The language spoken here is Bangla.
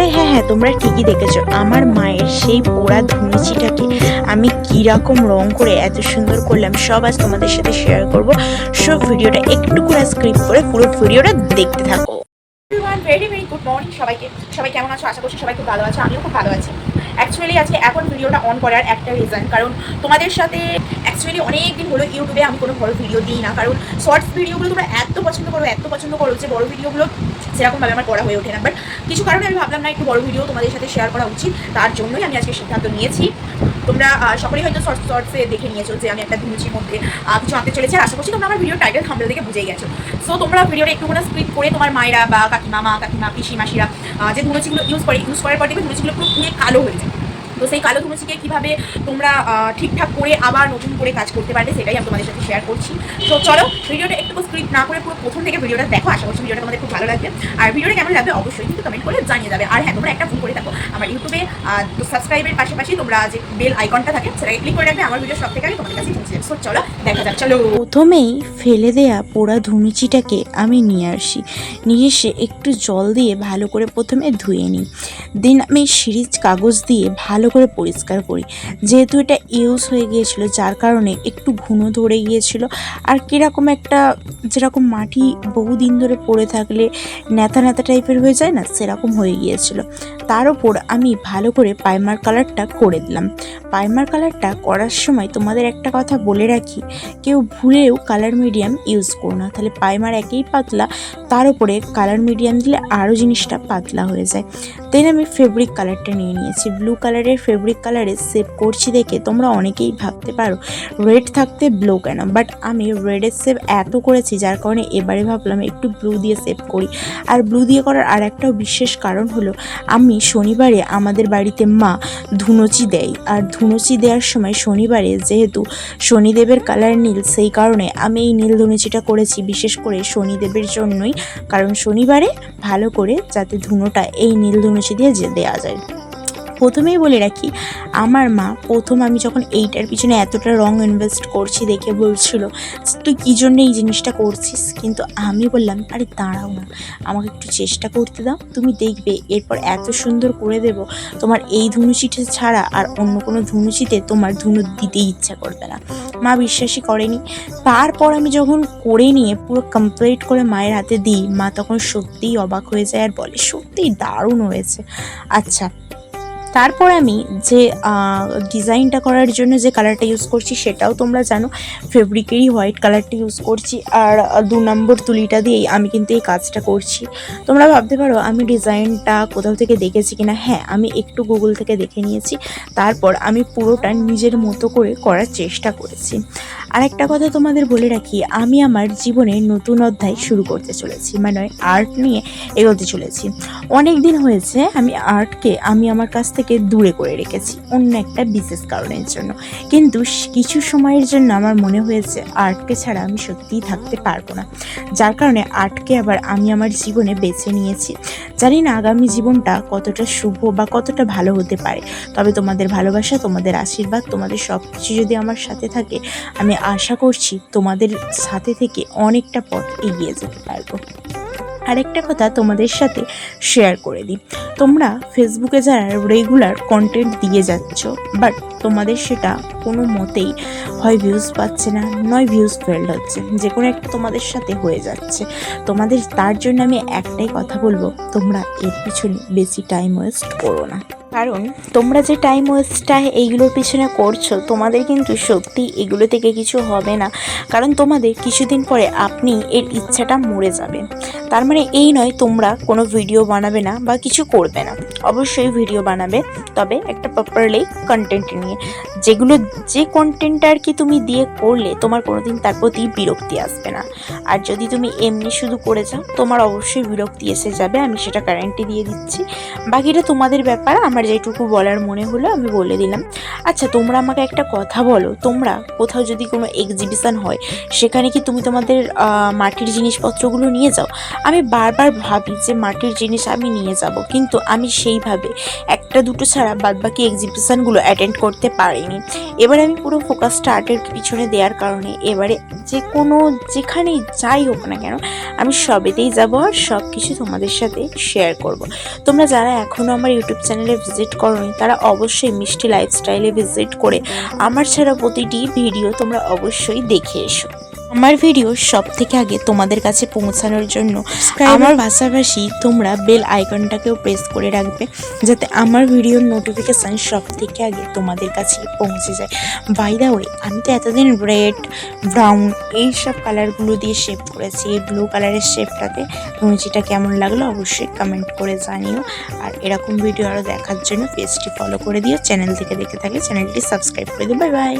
আরে হ্যাঁ হ্যাঁ তোমরা ঠিকই দেখেছ। আমার মায়ের সেই পোড়া ধুনুচিটাকে আমি কীরকম রং করে এত সুন্দর করলাম, সব আজ তোমাদের সাথে শেয়ার করব। সব ভিডিওটা একটু করে স্ক্রিপ করে পুরো ভিডিওটা দেখতে থাকো। Everyone very very good morning সবাইকে। সবাই কেমন আছো? আশা করছি সবাই খুব ভালো আছো, আমিও খুব ভালো আছি। অ্যাকচুয়ালি আজকে এখন ভিডিওটা অন করার একটা রিজন কারণ তোমাদের সাথে অ্যাকচুয়ালি অনেক দিন হলো ইউটিউবে আমি কোনো বড় ভিডিও দিই না, কারণ শর্টস ভিডিওগুলো তোমরা এত পছন্দ করো, এত পছন্দ করো যে বড় ভিডিওগুলো সেরকমভাবে আমার করা হয়ে ওঠে না। বাট কিছু কারণে আমি ভাবলাম না একটু বড় ভিডিও তোমাদের সাথে শেয়ার করা উচিত, তার জন্যই আমি আজকে সিদ্ধান্ত নিয়েছি। তোমরা সকলেই হয়তো শর্টস শর্টসে দেখে নিয়েছো যে আমি একটা ধুনুচির মধ্যে কিছু আঁকতে চলেছি। আর আশা করছি তোমরা আমার ভিডিও টাইটেল থাম্বেল দেখে বুঝেই গেছো। সো তোমরা ভিডিওটা একটু করে স্ক্রিপ্ট করে তোমার মায়েরা বা কাকিমা মা কাকিমা পিসি মাসিরা যে ধুনুচিগুলো ইউজ করে ইউজ করার পর দেখবে ধুনুচিগুলো পুরো কালো হয়ে যায়। তো সেই কালো ধুনুচিকে কীভাবে তোমরা ঠিকঠাক করে আবার নতুন করে কাজ করতে পারবে সেটাই আমি তোমাদের সাথে শেয়ার করছি। তো চলো, ভিডিওটা একটু স্ক্রিপ্ট না করে পুরো প্রথম থেকে ভিডিওটা দেখো, আশা করছি ভিডিওটা তোমাদের খুব ভালো লাগবে। আর ভিডিওটা কেমন লাগবে অবশ্যই কিন্তু কমেন্ট করে জানিয়ে যাবে আর হ্যাঁ তোমরা একটা ফোন করে থাকো, আমার ইউটিউবে সাবস্ক্রাইবের পাশাপাশি তোমরা যে বেল আইকনটা থাকে, সেটাকে ক্লিক করে রাখবে, আমার ভিডিও সব থেকে আগে তোমাদের কাছে পৌঁছে যাবে। চলো, দেখা যাক, চলো। প্রথমেই ফেলে দেয়া পোড়া ধুনুচিটাকে আমি নিয়ে আসি। নিয়ে এসে একটু জল দিয়ে ভালো করে প্রথমে ধুয়ে নিই। দেন আমি সিরিজ কাগজ দিয়ে ভালো করে পরিষ্কার করি। যেহেতু এটা ইউজ হয়ে গিয়েছিল, যার কারণে একটু ঘুনো ধরে গিয়েছিল। আর কীরকম একটা যেরকম মাটি বহুদিন ধরে পড়ে থাকলে ন্যাতা ন্যাতা টাইপের হয়ে যায় না, সেরকম হয়ে গিয়েছিল। তার ওপর আমি ভালো করে পাইমার কালারটা করে দিলাম। পাইমার কালারটা করার সময় তোমাদের একটা কথা বলে রাখি, কেউ ভুলেও কালার মিডিয়াম ইউজ করো না। তাহলে পাইমার একেই পাতলা, তার উপরে কালার মিডিয়াম দিলে আরও জিনিসটা পাতলা হয়ে যায়। দেন আমি ফেব্রিক কালারটা নিয়ে নিয়েছি। ব্লু কালারের ফেব্রিক কালারে সেভ করছি দেখে তোমরা অনেকেই ভাবতে পারো রেড থাকতে ব্লু কেন? বাট আমি রেডের সেভ এত করেছি যার কারণে এবারে ভাবলাম একটু ব্লু দিয়ে সেভ করি। আর ব্লু দিয়ে করার আর একটাও বিশেষ কারণ হলো, আমি শনিবারে আমাদের বাড়িতে মা ধুনুচি দেয়। আর ধুনুচি দেওয়ার সময় শনিবারে যেহেতু শনিদেবের কালার নীল, সেই কারণে আমি এই নীল ধনুচিটা করেছি বিশেষ করে শনিদেবের জন্যই। কারণ শনিবারে ভালো করে যাতে ধুনোটা এই নীল ধনুচি দিয়ে দেওয়া যায়। প্রথমেই বলে রাখি, আমার মা প্রথম আমি যখন এইটার পিছনে এতটা রং ইনভেস্ট করছি দেখে বলছিল, তুই কী জন্য এই জিনিসটা করছিস? কিন্তু আমি বললাম, আরে দাঁড়াও না, আমাকে একটু চেষ্টা করতে দাও, তুমি দেখবে এরপর এত সুন্দর করে দেব, তোমার এই ধুনুচিটা ছাড়া আর অন্য কোনো ধুনুচিতে তোমার ধুনু দিতেই ইচ্ছা করবে না। মা বিশ্বাসই করেনি। তারপর আমি যখন করে নিয়ে পুরো কমপ্লিট করে মায়ের হাতে দিই, মা তখন সত্যিই অবাক হয়ে যায় আর বলে, সত্যিই দারুণ হয়েছে। আচ্ছা তারপর আমি যে ডিজাইনটা করার জন্য যে কালারটা ইউজ করছি সেটাও তোমরা জানো ফেব্রিকেরই হোয়াইট কালারটা ইউজ করছি আর দু নম্বর তুলিটা দিয়েই আমি কিন্তু এই কাজটা করছি। তোমরা ভাবতে পারো আমি ডিজাইনটা কোথাও থেকে দেখেছি কিনা? হ্যাঁ আমি একটু গুগল থেকে দেখে নিয়েছি। তারপর আমি পুরোটা নিজের মতো করে করার চেষ্টা করেছি। আর একটা কথা তোমাদের বলে রাখি, আমি আমার জীবনে নতুন অধ্যায় শুরু করতে চলেছি মানে আর্ট নিয়ে এগোতে চলেছি। অনেক দিন হয়েছে আমি আর্টকে আমি আমার কাছ থেকে দূরে করে রেখেছি, অন্য একটা বিশেষ কারণের জন্য। কিন্তু কিছু সময়ের জন্য আমার মনে হয়েছে আর্টকে ছাড়া আমি সত্যিই থাকতে পারব না। যার কারণে আর্টকে আবার আমি আমার জীবনে বেছে নিয়েছি। জানি না আগামী জীবনটা কতটা শুভ বা কতটা ভালো হতে পারে। তবে তোমাদের ভালোবাসা, তোমাদের আশীর্বাদ, তোমাদের সব কিছু যদি আমার সাথে থাকে, আমি আশা করছি তোমাদের সাথে থেকে অনেকটা পথ এগিয়ে যেতে পারব। আরেকটা কথা তোমাদের সাথে শেয়ার করে দিই। তোমরা ফেসবুকে যারা রেগুলার কন্টেন্ট দিয়ে যাচ্ছ বাট তোমাদের সেটা কোনো মতেই হয় ভিউজ পাচ্ছে না, নয় ভিউজ ফেল্ড হচ্ছে, যে কোনো একটা তোমাদের সাথে হয়ে যাচ্ছে। তোমাদের তার জন্য আমি একটাই কথা বলব, তোমরা এর পিছনে বেশি টাইম ওয়েস্ট করো না। কারণ তোমরা যে টাইম ওয়েস্টটা এইগুলোর পিছনে করছ, তোমাদের কিন্তু সত্যি এগুলো থেকে কিছু হবে না। কারণ তোমাদের কিছুদিন পরে আপনি এর ইচ্ছাটা মরে যাবে। তার মানে এই নয় তোমরা কোনো ভিডিও বানাবে না বা কিছু করবে না। অবশ্যই ভিডিও বানাবে, তবে একটা প্রপারলি কন্টেন্ট নিয়ে। যেগুলো, যে কন্টেন্টটা আর কি তুমি দিয়ে করলে, তোমার কোনোদিন তার প্রতি বিরক্তি আসবে না। আর যদি তুমি এমনি শুধু করে যাও, তোমার অবশ্যই বিরক্তি এসে যাবে, আমি সেটা গ্যারান্টি দিয়ে দিচ্ছি। বাকিটা তোমাদের ব্যাপার, আমার যেটুকু বলার মনে হলো, আমি বলে দিলাম। আচ্ছা তোমরা আমাকে একটা কথা বলো। তোমরা কোথাও যদি কোনো এক্সিবিশান হয়, সেখানে কি তুমি তোমাদের মাটির জিনিসপত্রগুলো নিয়ে যাও? আমি বারবার ভাবি যে মাটির জিনিস আমি নিয়ে যাব, কিন্তু আমি সেইভাবে একটা একটা দুটো ছাড়া বাদবাকি এক্সিবিশনগুলো অ্যাটেন্ড করতে পারিনি। এবারে আমি পুরো ফোকাসটা আর্টের পিছনে দেওয়ার কারণে এবারে যে কোনো যেখানেই যাই হোক না কেন, আমি সবেতেই যাব আর সব কিছু তোমাদের সাথে শেয়ার করব। তোমরা যারা এখনও আমার ইউটিউব চ্যানেলে ভিজিট করোনি, তারা অবশ্যই মিষ্টি লাইফস্টাইলে ভিজিট করে আমার ছাড়া প্রতিটি ভিডিও তোমরা অবশ্যই দেখে এসো। আমার ভিডিও সব থেকে আগে তোমাদের কাছে পৌঁছানোর জন্য আমার পাশাপাশি তোমরা বেল আইকনটাকেও প্রেস করে রাখবে যাতে আমার ভিডিওর নোটিফিকেশান সব থেকে আগে তোমাদের কাছে পৌঁছে যায়। বাই দা ওয়ে আমি তো এতদিন রেড ব্রাউন এই সব কালারগুলো দিয়ে শেপ করেছি এই ব্লু কালারের শেপটাতে তুমি যেটা কেমন লাগল অবশ্যই কমেন্ট করে জানিও। আর এরকম ভিডিও আরও দেখার জন্য পেজটি ফলো করে দিও। চ্যানেল থেকে দেখে থাকলে চ্যানেলটি সাবস্ক্রাইব করে দিও। Bye bye